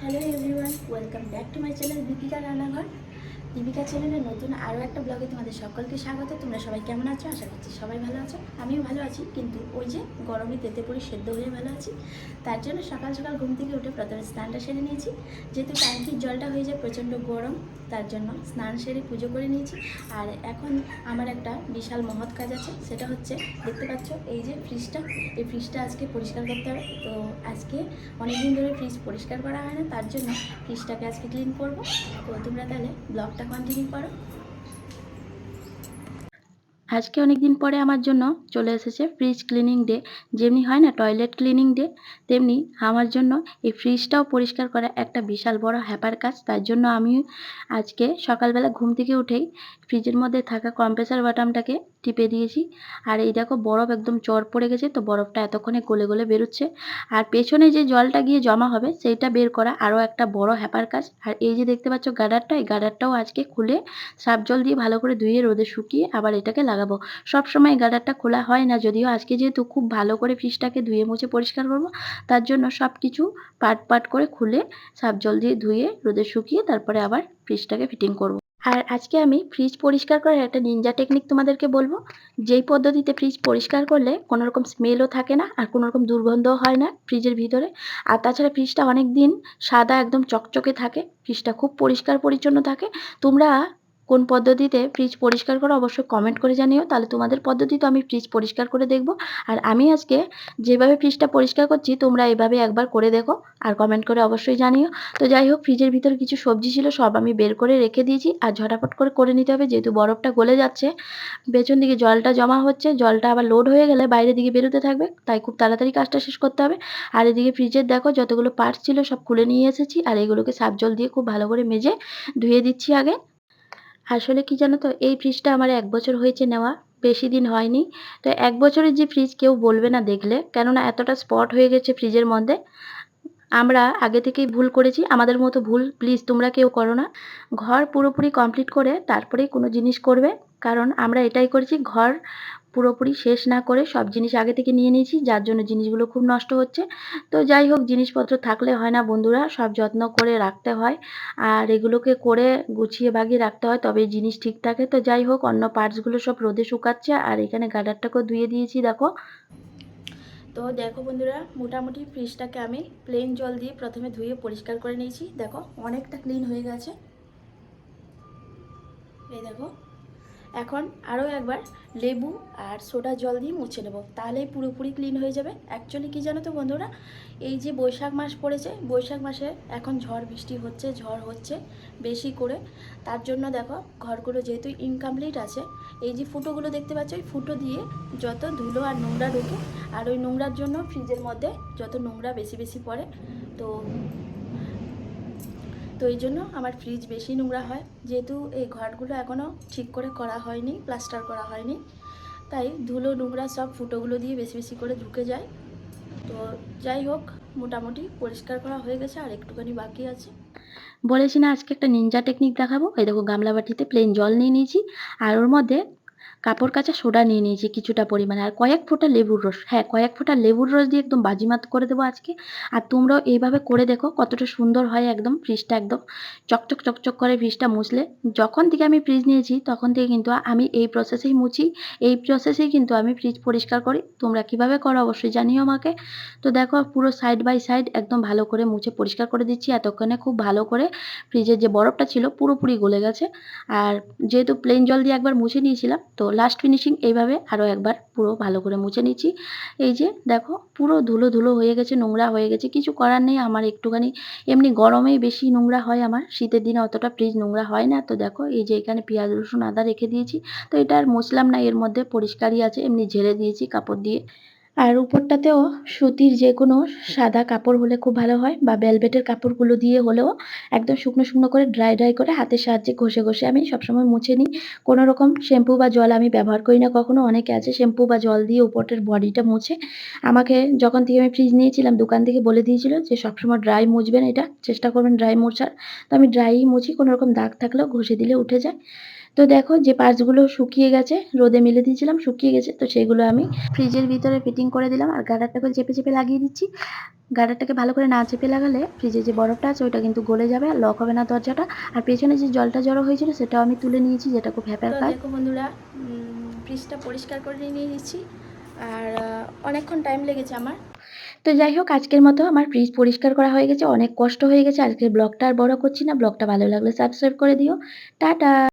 hello everyone welcome back to my channel Deepika রান্নাঘর Deepika চ্যানেলের নতুন আরও একটা ব্লগে তোমাদের সকলকে স্বাগত। তোমরা সবাই কেমন আছো? আশা করছি সবাই ভালো আছো। আমিও ভালো আছি, কিন্তু ওই যে গরমে তেতে পড়ে সেদ্ধ হয়ে ভালো আছি। তার জন্য সকাল সকাল ঘুম থেকে উঠে প্রথমে স্নানটা সেরে নিয়েছি। যেহেতু ট্যাঙ্কির জলটা হয়ে যায় প্রচণ্ড গরম, তার জন্য স্নান সেরে পুজো করে নিয়েছি। আর এখন আমার একটা বিশাল মহৎ কাজ আছে, সেটা হচ্ছে দেখতে পাচ্ছ এই যে ফ্রিজটা এই ফ্রিজটা আজকে পরিষ্কার করতে হবে। তো আজকে অনেকদিন ধরে ফ্রিজ পরিষ্কার করা হয় না, তার জন্য ফ্রিজটাকে আজকে ক্লিন করব। তো তোমরা তাহলে ব্লগটা কন্টিনিউ করো। আজকে অনেক দিন পরে আমার জন্য চলে এসেছে ফ্রিজ ক্লিনিং ডে যেমনি হয় না টয়লেট ক্লিনিং ডে তেমনি আমার জন্য এই ফ্রিজটাও পরিষ্কার করা একটা বিশাল বড় হ্যাপার কাজ। তার জন্য আমি আজকে সকালবেলা ঘুম থেকে উঠেই ফ্রিজের মধ্যে থাকা কম্প্রেসার বাটামটাকে টিপে দিয়েছি। আর এই দেখো বরফ একদম চর পড়ে গেছে, তো বরফটা এতক্ষণে গলে গলে বেরোচ্ছে। আর পেছনে যে জলটা গিয়ে জমা হবে, সেইটা বের করা আরও একটা বড় হ্যাপার কাজ। আর এই যে দেখতে পাচ্ছ গাডারটা, এই গাডারটাও আজকে খুলে সার্ফ জল দিয়ে ভালো করে ধুয়ে রোদে শুকিয়ে আবার এটাকে লাগাবো। সব সময় গাডারটা খোলা হয় না, যদিও আজকে যেহেতু খুব ভালো করে ফিশটাকে ধুয়ে মুছে পরিষ্কার করব, তার জন্য সব কিছু পাট পাট করে খুলে সার্ফ জল দিয়ে ধুয়ে রোদে শুকিয়ে তারপরে আবার ফ্রিজটাকে ফিটিং করব। আর আজকে আমি ফ্রিজ পরিষ্কার করার একটা নিনজা টেকনিক তোমাদেরকে বলব। যেই পদ্ধতিতে ফ্রিজ পরিষ্কার করলে কোনো রকম স্মেলও থাকে না আর কোনো রকম দুর্গন্ধও হয় না ফ্রিজের ভিতরে। আর তাছাড়া ফ্রিজটা অনেক দিন সাদা একদম চকচকে থাকে ফ্রিজটা খুব পরিষ্কার পরিচ্ছন্ন থাকে। তোমরা কোন পদ্ধতিতে ফ্রিজ পরিষ্কার করো অবশ্যই কমেন্ট করে জানিও। তাহলে তোমাদের পদ্ধতিতে আমি ফ্রিজ পরিষ্কার করে দেখব। আর আমি আজকে যেভাবে ফ্রিজটা পরিষ্কার করছি, তোমরা এভাবে একবার করে দেখো আর কমেন্ট করে অবশ্যই জানিও। তো যাই হোক ফ্রিজের ভিতর কিছু সবজি ছিল, সব আমি বের করে রেখে দিয়েছি আর ঝটাফট করে করে নিতে হবে, যেহেতু বরফটা গলে যাচ্ছে। পেছন দিকে জলটা জমা হচ্ছে, জলটা আবার লোড হয়ে গেলে বাইরের দিকে বেরোতে থাকবে, তাই খুব তাড়াতাড়ি কাজটা শেষ করতে হবে। আর এদিকে ফ্রিজের দেখো, যতগুলো পার্টস ছিল সব খুলে নিয়ে এসেছি, আর এগুলোকে সার্ফ জল দিয়ে খুব ভালো করে মেজে ধুয়ে দিচ্ছি আগে। আসলে কি জানো তো, এই ফ্রিজটা আমার এক বছর হয়েছে নেওয়া, বেশি দিন হয়নি। তো এক বছরের যে ফ্রিজ কেউ বলবে না দেখলে, কেননা এতটা স্পট হয়ে গেছে ফ্রিজের মধ্যে। আমরা আগে থেকেই ভুল করেছি, আমাদের মতো ভুল প্লিজ তোমরা কেউ করো না। ঘর পুরোপুরি কমপ্লিট করে তারপরেই কোনো জিনিস করবে, কারণ আমরা এটাই করেছি, ঘর পুরোপুরি শেষ না করে সব জিনিস আগে থেকে নিয়ে নিয়েছি, যার জন্য জিনিসগুলো খুব নষ্ট হচ্ছে। তো যাই হোক, জিনিসপত্র থাকলে হয় না বন্ধুরা, সব যত্ন করে রাখতে হয়। আর এগুলোকে করে গুছিয়ে বাগিয়ে রাখতে হয় তবে জিনিস ঠিক থাকে। তো যাই হোক, অন্য পার্টসগুলো সব রোদে শুকাচ্ছে, আর এখানে গাডারটাকেও ধুয়ে দিয়েছি, দেখো। তো দেখো বন্ধুরা, মোটামুটি ফ্রিজটাকে আমি প্লেন জল দিয়ে প্রথমে ধুয়ে পরিষ্কার করে নিয়েছি। দেখো, অনেকটা ক্লিন হয়ে গেছে। এই দেখো এখন আরও একবার লেবু আর সোডা জল দিয়ে মুছে নেব। তাহলেই পুরোপুরি ক্লিন হয়ে যাবে। অ্যাকচুয়ালি কী জানো তো বন্ধুরা? এই যে বৈশাখ মাস পড়েছে, বৈশাখ মাসে এখন ঝড় বৃষ্টি হচ্ছে, ঝড় হচ্ছে বেশি করে। তার জন্য দেখো, ঘরগুলো যেহেতু ইনকমপ্লিট আছে, এই যে ফুটোগুলো দেখতে পাচ্ছ, ওই ফুটো দিয়ে যত ধুলো আর নোংরা ঢোকে, আর ওই নোংরার জন্য ফ্রিজের মধ্যে যত নোংরা বেশি বেশি পড়ে, তো তো এই জন্য আমার ফ্রিজ বেশি নোংরা হয়। যেহেতু এই ঘরগুলো এখনও ঠিক করে করা হয়নি প্লাস্টার করা হয়নি। তাই ধুলো, নোংরা সব ফুটোগুলো দিয়ে বেশি বেশি করে ঢুকে যায়। তো যাই হোক, মোটামুটি পরিষ্কার করা হয়ে গেছে, আর একটুখানি বাকি আছে। বলেছি না, আজকে একটা নিনজা টেকনিক দেখাবো। এই দেখো গামলা বাটিতে প্লেন জল নিয়ে নিয়েছি। আর ওর মধ্যে কাপড় কাচা সোডা নিয়ে নিয়েছি কিছুটা পরিমাণে। আর কয়েক ফোঁটা লেবুর রস। হ্যাঁ কয়েক ফোঁটা লেবুর রস দিয়ে একদম বাজিমাত করে দেবো আজকে। আর তোমরাও এইভাবে করে দেখো কতটা সুন্দর হয় একদম ফ্রিজটা একদম। চকচক চকচক করে ফ্রিজটা মুছলে। যখন থেকে আমি ফ্রিজ নিয়েছি তখন থেকে কিন্তু আমি এই প্রসেসেই মুছি। এই প্রসেসেই কিন্তু আমি ফ্রিজ পরিষ্কার করি। তোমরা কীভাবে করো অবশ্যই জানিও আমাকে। তো দেখো পুরো সাইড বাই সাইড একদম ভালো করে মুছে পরিষ্কার করে দিচ্ছি। এতক্ষণে খুব ভালো করে ফ্রিজের যে বরফটা ছিল পুরোপুরি গলে গেছে। আর যেহেতু প্লেন জল দিয়ে একবার মুছে নিয়েছিলাম, তো লাস্ট ফিনিশিং এইভাবে আরও একবার পুরো ভালো করে মুছে নিচ্ছি। এই যে দেখো, পুরো ধুলো ধুলো হয়ে গেছে, নোংরা হয়ে গেছে, কিছু করার নেই। আমার একটুখানি এমনি গরমেই বেশি নোংরা হয় আমার, শীতের দিনে অতটা ফ্রিজ নোংরা হয় না। তো দেখো, এই যে এখানে পেঁয়াজ, রসুন, আদা রেখে দিয়েছি। তো এটা আর মুছলাম না, এর মধ্যে পরিষ্কারই আছে। এমনি ঝেড়ে দিয়েছি কাপড় দিয়ে। আর উপরটাতেও সুতির যে কোনো সাদা কাপড় হলে খুব ভালো হয় বা ভেলভেটের কাপড়গুলো দিয়ে হলেও একদম শুকনো শুকনো করে ড্রাই ড্রাই করে হাতের সাহায্যে ঘষে ঘষে আমি সবসময় মুছে নিই। কোনো রকম শ্যাম্পু বা জল আমি ব্যবহার করি না। কখনো অনেকে আছে শ্যাম্পু বা জল দিয়ে উপরের বডিটা মুছে। আমাকে যখন থেকে আমি ফ্রিজ নিয়েছিলাম, দোকান থেকে বলে দিয়েছিল যে, সবসময় ড্রাই মুছবেন এটা। চেষ্টা করবেন ড্রাই মোছার। তো আমি ড্রাইই মুছি কোনো রকম দাগ থাকলেও ঘষে দিলে উঠে যায়। তো দেখো যে পার্টসগুলো শুকিয়ে গেছে রোদে মেলে দিয়েছিলাম শুকিয়ে গেছে তো সেগুলো আমি ফ্রিজের ভিতরে ফিটিং করে দিলাম আর গার্ডারটাকে চেপে চেপে লাগিয়ে দিচ্ছি। গার্ডারটাকে ভালো করে না চেপে লাগালে ফ্রিজে যে বরফটা আছে ওইটা কিন্তু গলে যাবে আর লক হবে না দরজাটা। আর পেছনে যে জলটা জড়ো হয়েছিল সেটাও আমি তুলে নিয়েছি যেটা খুব হ্যাপার কাজ। দেখো বন্ধুরা ফ্রিজটা পরিষ্কার করে নিয়ে নিচ্ছি আর অনেকক্ষণ টাইম লেগেছে আমার। তো যাই হোক আজকের মতো আমার ফ্রিজ পরিষ্কার করা হয়ে গেছে অনেক কষ্ট হয়ে গেছে। আজকের ব্লগটা আর বড় করছি না ব্লগটা ভালো লাগলে সাবস্ক্রাইব করে দিও। টাটা!